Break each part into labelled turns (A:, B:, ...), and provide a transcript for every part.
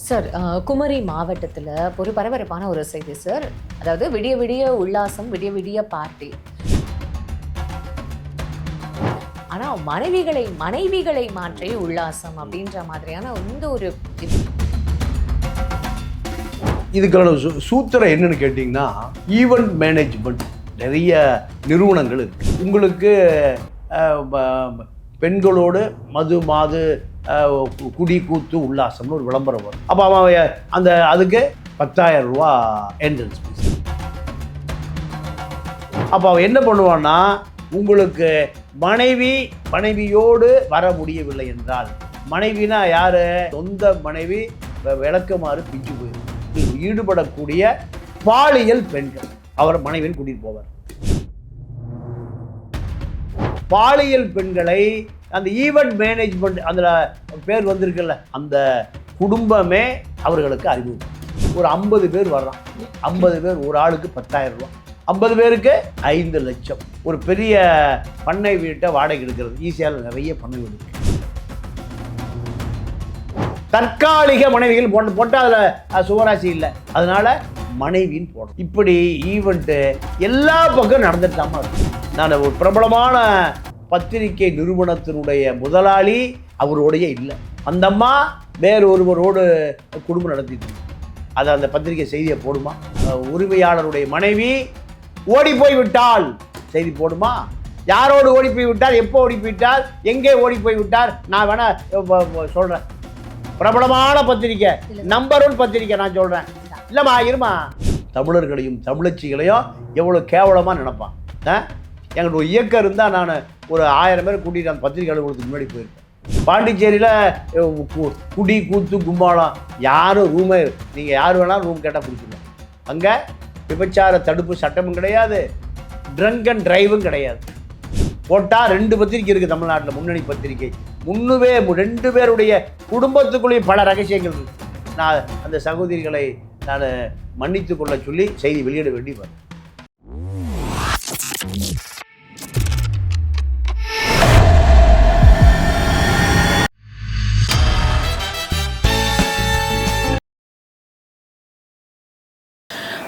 A: Sir Kumari மாவட்டத்தில் ஒரு பரபரப்பான ஒரு செய்தி சார். அதாவது விடிய விடிய உல்லாசம் விடிய விடிய பார்ட்டி. ஆனால் மனைவிகளை மனைவிகளை மாற்றி உல்லாசம் அப்படின்ற மாதிரியான இந்த ஒரு இது-
B: இதுக்கான சூ- சூத்திரம் என்னன்னு கேட்டிங்கன்னா ஈவெண்ட் மேனேஜ்மெண்ட் நிறைய நிறுவனங்கள் இருக்கு. உங்களுக்கு பெண்களோடு மது மாது குடி கூத்து உல்லாசம்னு ஒரு விளம்பரம் வரும். அப்போ அவன் அந்த அதுக்கு பத்தாயிரம் ரூபா என்ட்ரன்ஸ் ஃபீஸ் அப்போ அவன் என்ன பண்ணுவான்னா உங்களுக்கு மனைவி மனைவியோடு வர முடியவில்லை என்றால் மனைவினா யார்? சொந்த மனைவி விளக்குமாறு பிஞ்சு போயிடும் ஈடுபடக்கூடிய பாலியல் பெண்கள். அவர் மனைவியின் கூட்டிகிட்டு போவார். பாலியல் பெண்களை அந்த ஈவெண்ட் மேனேஜ்மெண்ட் அதில் பேர் வந்திருக்குல்ல அந்த குடும்பமே அவர்களுக்கு அறிமுகம். ஒரு ஐம்பது பேர் வர்றான். ஐம்பது பேர் ஒரு ஆளுக்கு பத்தாயிரம் ரூபா ஐம்பது பேருக்கு ஐந்து லட்சம். ஒரு பெரிய பண்ணை வீட்டை வாடகை எடுக்கிறது. ஈஸியாக நிறைய பண்ணை வீடு தற்காலிக மனைவிகள் போட்டு போட்டால் அதில் சுவராசி இல்லை. அதனால மனைவின்னு போடணும். இப்படி ஈவெண்ட்டு எல்லா பக்கம் நடந்துட்டு இருக்கும் நான் ஒரு பிரபலமான பத்திரிகை நிறுவனத்தினுடைய முதலாளி அவருடைய இல்லை. அந்த அம்மா வேறு ஒருவரோடு குடும்பம் நடத்திட்டு அதை அந்த பத்திரிகை செய்தியை போடுமா? உரிமையாளருடைய மனைவி ஓடி போய் விட்டால் செய்தி போடுமா? யாரோடு ஓடி போய் விட்டார் எப்போ ஓடி போய்விட்டார் எங்கே ஓடி போய் விட்டார் நான் வேணா சொல்கிறேன் பிரபலமான பத்திரிக்கை. நம்பர் ஒன் பத்திரிக்கை நான் சொல்றேன். இல்லைம்மா இருமா? தமிழர்களையும் தமிழச்சிகளையும் எவ்வளோ கேவலமாக நினைப்பான். ஆ? எங்கிட்ட ஒரு இயக்கம் இருந்தால் நான் ஒரு ஆயிரம் பேர் கூட்டிகிட்டு அந்த பத்திரிக்கை அலுவலகத்துக்கு முன்னாடி போயிருப்பேன். பாண்டிச்சேரியில் குடி கூத்து கும்பாளம் யாரும் ரூமே நீங்கள் யார் வேணாலும் ரூம் கேட்டால் பிடிச்சிடலாம் அங்கே விபச்சார தடுப்பு சட்டமும் கிடையாது. ட்ரங்க் அண்ட் டிரைவும் கிடையாது. போட்டால் ரெண்டு பத்திரிக்கை இருக்குது தமிழ்நாட்டில் முன்னணி பத்திரிக்கை. முன்னுவே ரெண்டு பேருடைய குடும்பத்துக்குள்ளேயும் பல ரகசியங்கள் இருக்குது நான் அந்த சகோதரிகளை நான் மன்னித்து கொள்ள சொல்லி செய்தி வெளியிட வேண்டி வரேன்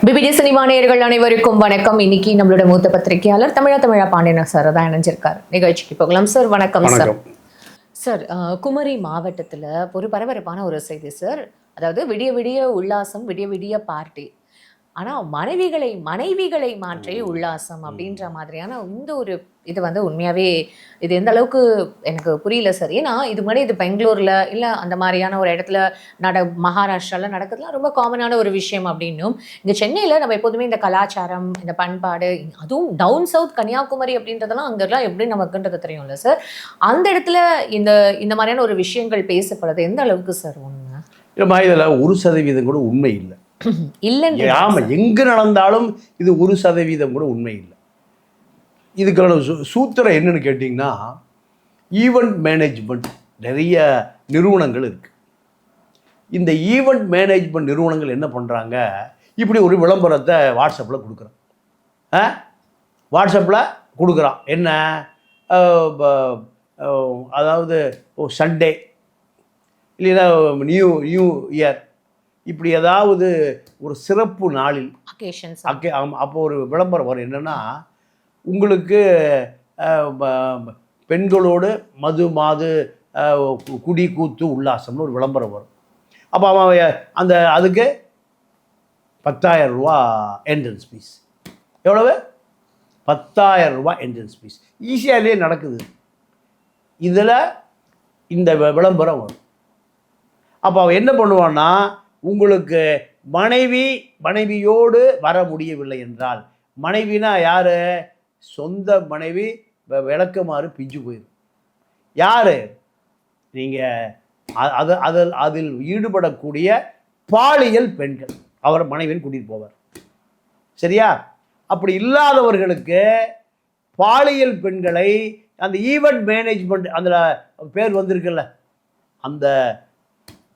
A: பிபிடி சினிமா நேயர்கள் அனைவருக்கும் வணக்கம். இன்னைக்கு நம்மளோட மூத்த பத்திரிகையாளர் தமிழா தமிழா பாண்டியன் சார் தான் இணைஞ்சிருக்கார். நிகழ்ச்சிக்கு போகலாம். சார் வணக்கம் சார். சார் குமரி மாவட்டத்தில் ஒரு பரபரப்பான ஒரு செய்தி சார். அதாவது விடிய விடிய உல்லாசம் விடிய விடிய பார்ட்டி. ஆனால் மனைவிகளை மனைவிகளை மாற்றி உல்லாசம் அப்படின்ற மாதிரியான இந்த ஒரு இது வந்து உண்மையாகவே இது எந்த அளவுக்கு எனக்கு புரியல சார். ஏன்னா இது முன்னாடி இது பெங்களூரில் இல்லை அந்த மாதிரியான ஒரு இடத்துல நட மகாராஷ்டிராவில் நடக்கிறதுலாம் ரொம்ப காமனான ஒரு விஷயம் அப்படின்னும். இங்கே சென்னையில் நம்ம எப்போதுமே இந்த கலாச்சாரம் இந்த பண்பாடு அதுவும் டவுன் சவுத் கன்னியாகுமரி அப்படின்றதெல்லாம் அங்கெல்லாம் எப்படி நமக்குன்றது தெரியும்ல சார் அந்த இடத்துல இந்த இந்த மாதிரியான ஒரு விஷயங்கள் பேசப்படுறது எந்த அளவுக்கு சார் உண்மை?
B: இல்லைம்மா இதில் ஒரு சதவீதம் கூட உண்மை இல்லை.
A: இல்லைன்னு
B: ஆமாம் எங்கே நடந்தாலும் இது ஒரு சதவீதம் கூட உண்மை இல்லை. இதுக்கான சூ- சூத்திரம் என்னன்னு கேட்டிங்கன்னா ஈவெண்ட் மேனேஜ்மெண்ட் நிறைய நிறுவனங்கள் இருக்குது இந்த ஈவெண்ட் மேனேஜ்மெண்ட் நிறுவனங்கள் என்ன பண்ணுறாங்க இப்படி ஒரு விளம்பரத்தை வாட்ஸ்அப்பில் கொடுக்குறான். ஆ? வாட்ஸ்அப்பில் கொடுக்குறான். என்ன? அதாவது சண்டே இல்லைன்னா நியூ நியூ இயர் இப்படி ஏதாவது ஒரு சிறப்பு நாளில் அப்போ ஒரு விளம்பரம் வரும். என்னென்னா உங்களுக்கு பெண்களோடு மது மாது குடி கூத்து உல்லாசம்னு ஒரு விளம்பரம் வரும். அப்போ அவன் அந்த அதுக்கு பத்தாயிரம் ரூபா என்ட்ரன்ஸ் ஃபீஸ் எவ்வளவு? பத்தாயிரம் ரூபா என்ட்ரன்ஸ் ஃபீஸ் ஈஸியாலே நடக்குது. இதில் இந்த விளம்பரம் வரும். அப்போ அவன் என்ன பண்ணுவான்னா உங்களுக்கு மனைவி மனைவியோடு வர முடியவில்லை என்றால் மனைவினா யார்? சொந்த மனைவி வ- விளக்குமாறு பிஞ்சு போயிடும் யார்? நீங்கள் அது அதில் அதில் ஈடுபடக்கூடிய பாலியல் பெண்கள். அவர் மனைவின்னு கூட்டிகிட்டு போவார். சரியா? அப்படி இல்லாதவர்களுக்கு பாலியல் பெண்களை அந்த ஈவெண்ட் மேனேஜ்மெண்ட் அதில் பேர் வந்திருக்குல்ல அந்த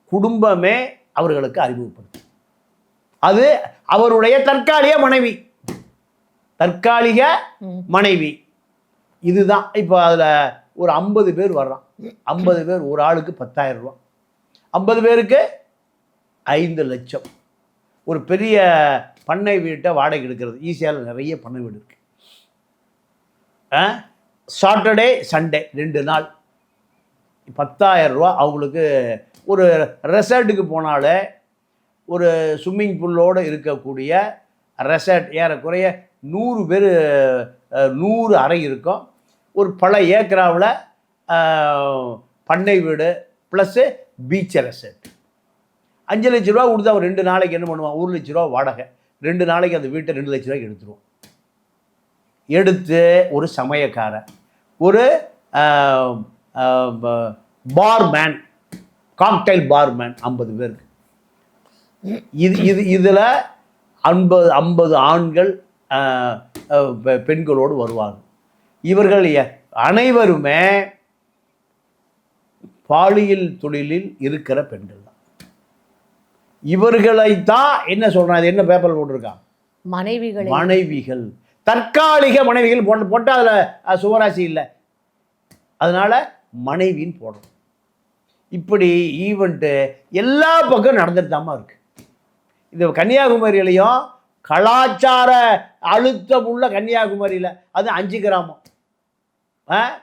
B: குடும்பமே அவர்களுக்கு அறிமுகப்படுத்தும். அது அவருடைய தற்காலிக மனைவி. தற்காலிக மனைவி. இதுதான். இப்போ அதில் ஒரு ஐம்பது பேர் வர்றான். ஐம்பது பேர் ஒரு ஆளுக்கு பத்தாயிரம் ரூபா ஐம்பது பேருக்கு ஐந்து லட்சம். ஒரு பெரிய பண்ணை வீட்டை வாடகை எடுக்கிறது. ஈஸியாக நிறைய பண்ணை வீடு இருக்கு. சாட்டர்டே சண்டே ரெண்டு நாள். பத்தாயிரம் ரூபா அவங்களுக்கு ஒரு ரெசார்ட்டுக்கு போனாலே ஒரு ஸ்விம்மிங் பூல்லோடு இருக்கக்கூடிய ரெசார்ட் ஏறக்குறைய நூறு பேர் நூறு அறை இருக்கும். ஒரு பல ஏக்கராவில் பண்ணை வீடு ப்ளஸ்ஸு பீச் ரெசர்ட் அஞ்சு லட்ச ரூபா கொடுத்து அவன் ரெண்டு நாளைக்கு என்ன பண்ணுவான்? ஒரு லட்ச ரூபா வாடகை. ரெண்டு நாளைக்கு அந்த வீட்டை ரெண்டு லட்ச ரூபாய்க்கு எடுத்துருவோம் எடுத்து ஒரு சமயக்காரன். ஒரு பார்மேன் காக்டைல் பார்மேன் ஐம்பது பேருக்கு. இது இது இதில் ஐம்பது ஐம்பது ஆண்கள் பெண்களோடு வருவாங்க. இவர்கள் அனைவருமே பாலியல் தொழிலில் இருக்கிற பெண்கள் தான். இவர்களைத்தான் என்ன சொல்றான்? இது என்ன பேப்பர் போட்டிருக்கான்
A: மனைவிகளை.
B: மனைவிகள். தற்காலிக மனைவிகள் போட்டு போட்டால் அதில் சுவராசி இல்லை. அதனால மனைவின்னு போடுறோம். இப்படி ஈவெண்ட்டு எல்லா பக்கம் நடந்துட்டு தாம்மா இருக்கு. இது கன்னியாகுமரியிலையும் கலாச்சார அழுத்தம் உள்ள கன்னியாகுமரியில் அது அஞ்சு கிராமம். ஆ?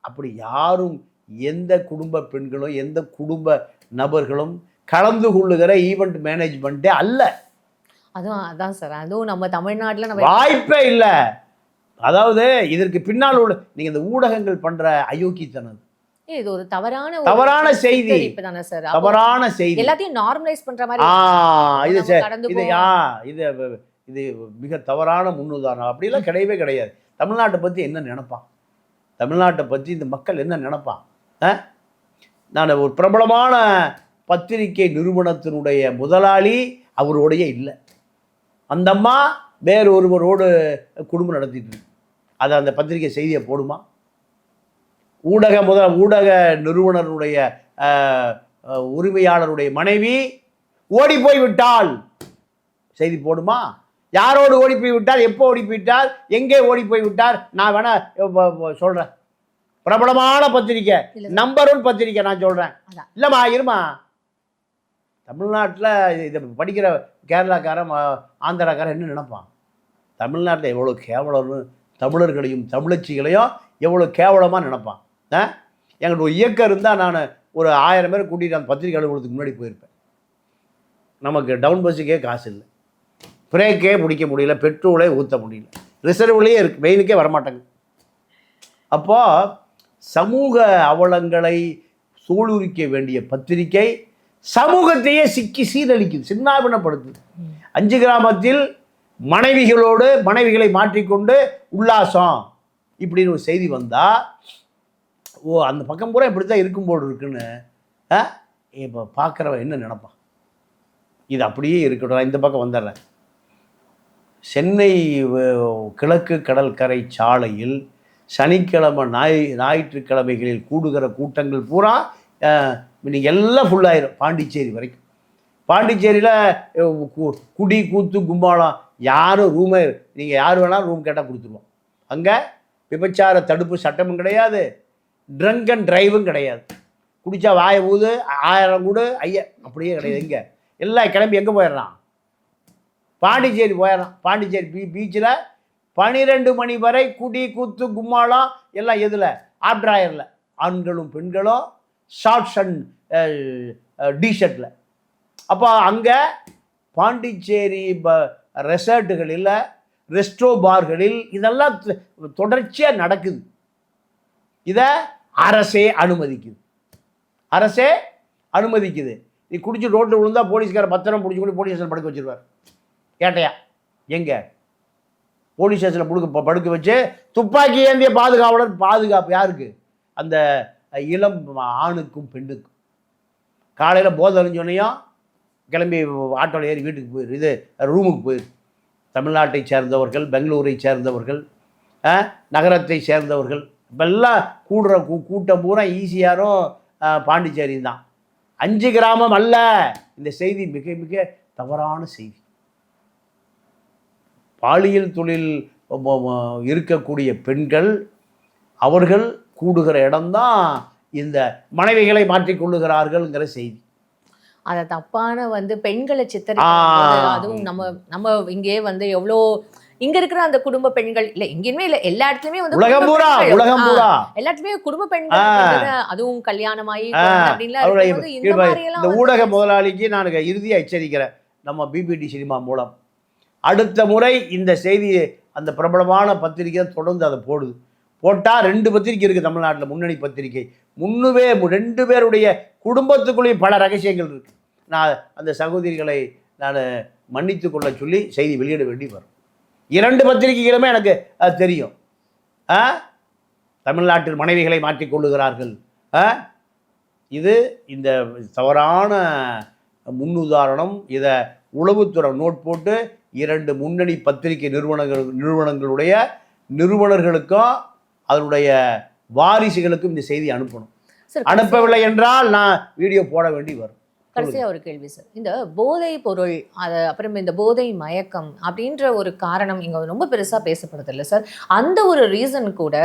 B: அப்படி யாரும் எந்த குடும்ப பெண்களும் எந்த குடும்ப நபர்களும் கலந்து கொள்ளுகிற ஈவெண்ட் மேனேஜ்மெண்ட்டே அல்ல.
A: அதுவும் அதான் சார். அதுவும் நம்ம தமிழ்நாட்டுல நம்ம
B: வாய்ப்பே இல்லை. அதாவது இதற்கு பின்னால் உள்ள நீங்க இந்த ஊடகங்கள் பண்ற அயோக்கியத்தனம்.
A: ஏய், இது ஒரு தவறான
B: தவறான செய்தி.
A: தானே சார்
B: தவறான செய்தி.
A: எல்லாத்தையும் நார்மலைஸ் பண்ற மாதிரி
B: ஆ இது இது இது இது மிக தவறான முன்னுதாரணம். அப்படிலாம் கிடையவே கிடையாது. தமிழ்நாட்டை பத்தி என்ன நினைப்பான்? தமிழ்நாட்டை பத்தி இந்த மக்கள் என்ன நினைப்பான்? ஆ? நான் ஒரு பிரபலமான பத்திரிகை நிறுவனத்தினுடைய முதலாளி அவருடைய இல்லை. அந்த அம்மா வேறு ஒருவரோடு குடும்பம் நடத்திட்டு இருக்கு. அதை அந்த பத்திரிகை செய்தியை போடுமா? ஊடக முத ஊடக நிறுவனருடைய உரிமையாளருடைய மனைவி ஓடி போய் விட்டால் செய்தி போடுமா? யாரோடு ஓடி போய் விட்டார் எப்போ ஓடி போய் விட்டார் எங்கே ஓடி போய் விட்டார் நான் வேணா சொல்றேன். பிரபலமான பத்திரிக்கை. நம்பர் ஒன் பத்திரிக்கை நான் சொல்றேன்.
A: அதான்.
B: இல்லைம்மா இருமா தமிழ்நாட்டில் இதை படிக்கிற கேரளாக்காரன் ஆந்திராக்காரன் என்ன நினைப்பான்? தமிழ்நாட்டில் எவ்வளோ கேவலம்னு தமிழர்களையும் தமிழச்சிகளையும் எவ்வளோ கேவலமாக நினைப்பான்? ஆ? ஒரு இயக்கம் இருந்தால் நான் ஒரு ஆயிரம் பேர் கூட்டிகிட்டு அந்த பத்திரிகை அலுவலகத்துக்கு முன்னாடி போயிருப்பேன். நமக்கு டவுன் பஸ்ஸுக்கே காசு இல்லை. பிரேக்கே பிடிக்க முடியல பெட்ரோலே ஊற்ற முடியல. ரிசர்வ்லேயே இருக்கு மெயினுக்கே வரமாட்டாங்க. அப்போது சமூக அவலங்களை சூளுரிக்க வேண்டிய பத்திரிகை சமூகத்தையே சிக்கி சீரழிக்குது சின்னாபினப்படுத்துது அஞ்சு கிராமத்தில் மனைவிகளோடு மனைவிகளை மாற்றிக்கொண்டு உல்லாசம் இப்படின்னு ஒரு செய்தி வந்தால் ஓ அந்த பக்கம் பூரா இப்படி தான் இருக்கும் போல் இருக்குன்னு இப்போ பார்க்குறவன் என்ன நினப்பான்? இது அப்படியே இருக்கட்டும் நான் இந்த பக்கம் வந்துடுறேன். சென்னை கிழக்கு கடற்கரை சாலையில் சனிக்கிழமை ஞாய் ஞாயிற்றுக்கிழமைகளில் கூடுகிற கூட்டங்கள் பூரா இன்னைக்கு எல்லாம் ஃபுல்லாயிரும் பாண்டிச்சேரி வரைக்கும். பாண்டிச்சேரியில் குடி கூத்து கும்பாளம் யாரும் ரூமே நீங்கள் யார் வேணாலும் ரூம் கேட்டால் கொடுத்துருவோம். அங்கே விபச்சார தடுப்பு சட்டமும் கிடையாது. ட்ரங்க் அண்ட் ட்ரைவும் கிடையாது. குடித்தா வாயை ஊது ஆயிரம் கூடு ஐயா அப்படியே கிடையாது. எங்கே? எல்லாம் கிளம்பி எங்கே போயிடுறான்? பாண்டிச்சேரி போயிடறான். பாண்டிச்சேரி பீ பீச்சில் பனிரெண்டு மணி வரை குடி கூத்து கும்மாளம் எல்லாம் எதில்? ஆப்ட்ராயரில். ஆண்களும் பெண்களும் ஷார்ட்ஸ் அண்ட் டிஷர்ட்டில் அப்போ அங்கே பாண்டிச்சேரி ப ரெசார்ட்டுகளில் ரெஸ்டோ பார்களில் இதெல்லாம் தொடர்ச்சியாக நடக்குது. இதை அரசே அனுமதிக்குது. அரசே அனுமதிக்குது. நீ குடிச்சு ரோட்டில் விழுந்தா போலீஸ்கார பத்திரம் பிடிச்சி கொண்டு போலீஸ் ஸ்டேஷன் படுக்க வச்சிருவார். கேட்டையா எங்கே? போலீஸ் ஸ்டேஷனில் படுக்க படுக்க வச்சு துப்பாக்கி ஏந்திய பாதுகாவலர் பாதுகாப்பு யாருக்கு? அந்த இளம் ஆணுக்கும் பெண்ணுக்கும். காலையில் போதை அறிஞ்சோனையும் கிளம்பி ஆட்டோவில் ஏறி வீட்டுக்கு போயிரு. இது ரூமுக்கு போயிரு. தமிழ்நாட்டை சேர்ந்தவர்கள் பெங்களூரை சேர்ந்தவர்கள் நகரத்தை சேர்ந்தவர்கள் இப்பெல்லாம் கூடுற கூ கூட்டம் பூரா ஈஸியாரும் பாண்டிச்சேரியும் தான். அஞ்சு கிராமம் அல்ல. இந்த செய்தி மிக மிக தவறான செய்தி. பாலியல் தொழில் இருக்கக்கூடிய பெண்கள் அவர்கள் கூடுகிற இடம்தான் இந்த மனைவிகளை மாற்றிக்கொள்ளுகிறார்கள்ங்கிற செய்தி.
A: அத தப்பான வந்து பெண்களை
B: ஆ.
A: அதுவும் நம்ம நம்ம இங்கே வந்து எவ்வளோ இங்க இருக்கிற அந்த குடும்ப பெண்கள் இல்ல எங்கேயுமே இல்ல எல்லா இடத்துலயுமே வந்து
B: உலகம் பூரா. உலகம் பூரா.
A: எல்லாத்துலயுமே குடும்ப பெண்கள் அதுவும் கல்யாணமாயி இந்த
B: ஊடக முதலாளிக்கு நான் இறுதியா எச்சரிக்கிறேன். நம்ம பிபிடி சினிமா மூலம். அடுத்த முறை இந்த செய்தி அந்த பிரபலமான பத்திரிகை தொடர்ந்து அதை போடுது. போட்டா ரெண்டு பத்திரிகை இருக்கு தமிழ்நாட்டில் முன்னணி பத்திரிகை. முன்னுவே ரெண்டு பேருடைய குடும்பத்துக்குள்ளேயும் பல ரகசியங்கள் இருக்கு. நான் அந்த சகோதரிகளை நான் மன்னித்து கொள்ள சொல்லி செய்தி வெளியிட வேண்டி வரும். இரண்டு பத்திரிகைகளுமே எனக்கு அது தெரியும். ஆ? தமிழ்நாட்டில் மனைவிகளை மாற்றிக் கொள்ளுகிறார்கள். ஆ? இது இந்த தவறான முன்னுதாரணம். இதை உளவுத்துறை நோட் போட்டு இரண்டு முன்னணி பத்திரிகை நிறுவனங்கள் நிறுவனங்களுடைய நிறுவனர்களுக்கும் அதனுடைய வாரிசுகளுக்கும் இந்த செய்தி அனுப்பணும். அனுப்பவில்லை என்றால் நான் வீடியோ போட வேண்டி வரும்.
A: கடைசியா ஒரு கேள்வி சார். இந்த போதை பொருள் அது அப்புறம் இந்த போதை மயக்கம் அப்படின்ற ஒரு காரணம் இங்க ரொம்ப பெருசா பேசப்படுது இல்லை சார். அந்த ஒரு ரீசன் கூட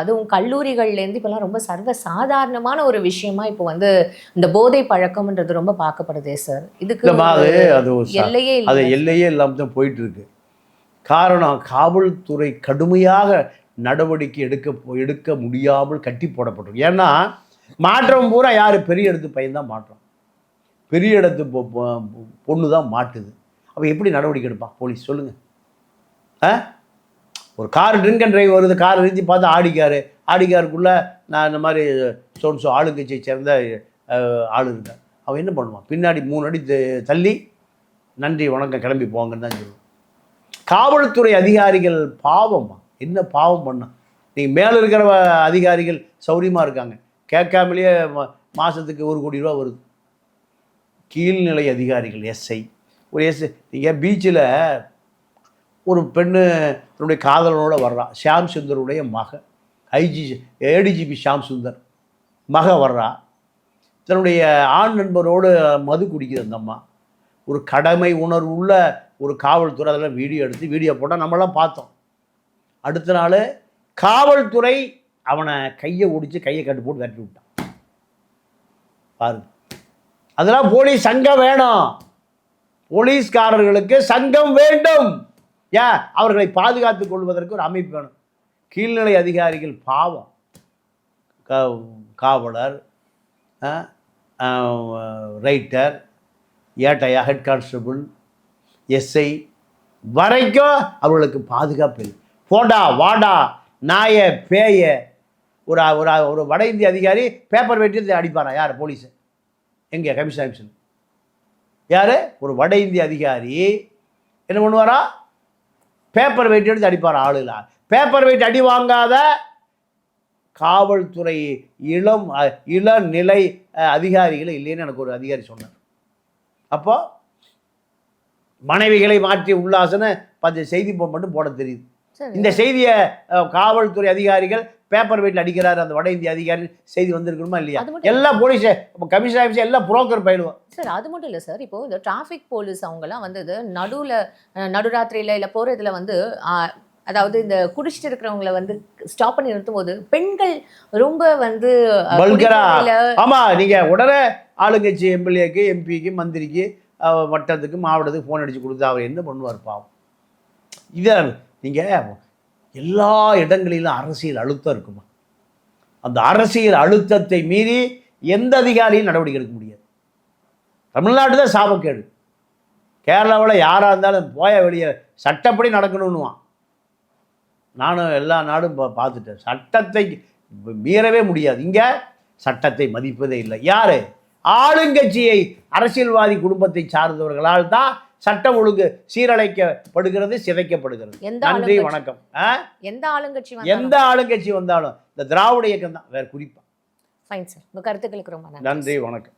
A: அதுவும் கல்லூரிகள்லேருந்து இப்போலாம் ரொம்ப சர்வ சாதாரணமான ஒரு விஷயமா இப்போ வந்து இந்த போதை பழக்கம்ன்றது ரொம்ப பார்க்கப்படுதே சார். இதுக்கு
B: அது
A: எல்லையே
B: அது எல்லையே இல்லாமல் தான் போயிட்டு இருக்கு காரணம் காவல்துறை கடுமையாக நடவடிக்கை எடுக்க எடுக்க முடியாமல் கட்டி போடப்பட்டிருக்கு. ஏன்னா மாற்றம் பூரா யார்? பெரிய இடத்து பையன் தான் மாற்றம். பெரிய இடத்து பொண்ணு தான் மாட்டுது. அப்போ எப்படி நடவடிக்கை எடுப்பான் போலீஸ் சொல்லுங்கள் ஆ? ஒரு கார் ட்ரிங்க் அண்ட் ட்ரைவ் வருது கார் நிறுத்தி பார்த்து ஆடிக்காரு. ஆடிக்காருக்குள்ளே நான் இந்த மாதிரி சோன்சோ ஆளுங்கட்சியை சேர்ந்த ஆள் இருக்கேன் அவன் என்ன பண்ணுவான்? பின்னாடி மூணு அடி த- தள்ளி நன்றி வணக்கம் கிளம்பி போங்கன்னு தான் சொல்லுவான். காவல்துறை அதிகாரிகள் பாவம்மா என்ன பாவம் பண்ணால் நீங்கள் மேலே இருக்கிற அதிகாரிகள் சௌரியமாக இருக்காங்க. கேட்காமலேயே மா- ஒரு கோடி ரூபா வருது. கீழ்நிலை அதிகாரிகள் எஸ்ஐ ஒரு எஸ்ஐ நீங்கள் பீச்சில் ஒரு பெண்ணு தன்னுடைய காதலனோட வர்றா. ஷியாம் சுந்தருடைய மக. ஐஜி ஏடிஜிபி ஷியாம் சுந்தர் மக வர்றா. தன்னுடைய ஆண் நண்பரோடு மது குடிக்குது அந்த அம்மா. ஒரு கடமை உணர்வு உள்ள ஒரு காவல்துறை அதெல்லாம் வீடியோ எடுத்து வீடியோ போட்டால் நம்மளாம் பார்த்தோம். அடுத்த நாள் காவல்துறை அவனை கையை ஒடிச்சு கையை கட்டு போட்டு விரட்டி விட்டான். பாருங்க. அதெல்லாம் போலீஸ் சங்கம் வேணும். போலீஸ்காரர்களுக்கு சங்கம் வேண்டும். ஏன் அவர்களை பாதுகாத்துக் கொள்வதற்கு ஒரு அமைப்பு வேணும். கீழ்நிலை அதிகாரிகள் பாவம். காவலர் ரைட்டர் ஏட்டையா ஹெட் கான்ஸ்டபுள் எஸ்ஐ வரைக்கும் அவர்களுக்கு பாதுகாப்பு இல்லை. போடா வாடா நாய பேய ஒரு ஒரு ஒரு வட இந்திய அதிகாரி பேப்பர் வெட்டி அடிப்பாரா? யார்? போலீஸை. எங்கே கமிஷன் கமிஷன் யார்? ஒரு வட இந்திய அதிகாரி. என்ன பண்ணுவாரா? பேப்பர் வெயிட் எடுத்து அடிப்பார் ஆளுல. பேப்பர் வெயிட் அடி வாங்காத காவல்துறை இளம் இளநிலை அதிகாரிகள் இல்லைன்னு எனக்கு ஒரு அதிகாரி சொன்னார். அப்போ மனைவிகளை மாற்றி உல்லாசன பத்து செய்தி மட்டும் போட தெரியுது. இந்த செய்தியை காவல்துறை அதிகாரிகள் பேப்பர் வெயிட்ல அடிக்கிறாரு அந்த வட இந்திய அதிகாரி செய்தி வந்திருக்கணுமா இல்லையா? எல்லா போலீஸ் கமிஷனர் ஆஃபீஸ் எல்லாம் புரோக்கர் பயிலுவோம்
A: சார் அது மட்டும் இல்லை சார். இப்போ இந்த டிராஃபிக் போலீஸ் அவங்கெல்லாம் வந்து நடுவில் நடுராத்திரியில் இல்லை போகிற இதில் வந்து அதாவது இந்த குடிச்சிட்டு இருக்கிறவங்கள வந்து ஸ்டாப் பண்ணி நிறுத்தும் போது பெண்கள் ரொம்ப வந்து
B: ஆமா நீங்க உடனே ஆளுங்கட்சி எம்எல்ஏக்கு எம்பிக்கு மந்திரிக்கு வட்டத்துக்கு மாவட்டத்துக்கு ஃபோன் அடிச்சு கொடுத்து அவர் என்ன பண்ணுவார் பாவம்? இதை நீங்க எல்லா இடங்களிலும் அரசியல் அழுத்தம் இருக்குமா? அந்த அரசியல் அழுத்தத்தை மீறி எந்த அதிகாரியும் நடவடிக்கை எடுக்க முடியாது. தமிழ்நாடு தான் சாபக்கேடு. கேரளாவில் யாராக இருந்தாலும் போய வெளியே சட்டப்படி நடக்கணும்னுவான். நானும் எல்லா நாடும் பா பார்த்துட்டேன். சட்டத்தை மீறவே முடியாது. இங்கே சட்டத்தை மதிப்பதே இல்லை. யார்? ஆளுங்கட்சியை அரசியல்வாதி குடும்பத்தை சார்ந்தவர்களால் தான் சட்டம் ஒழுங்கு சீரழைக்கப்படுகிறது சிதைக்கப்படுகிறது. நன்றி வணக்கம்?
A: எந்த ஆளுங்கட்சி வந்தாலும்?
B: எந்த ஆளுங்கட்சி வந்தாலும் இந்த திராவிட இயக்கம் தான் வேற குறிப்பா.
A: ஃபைன் சார் உங்க கருத்துக்களுக்கு ரொம்ப
B: நன்றி வணக்கம்.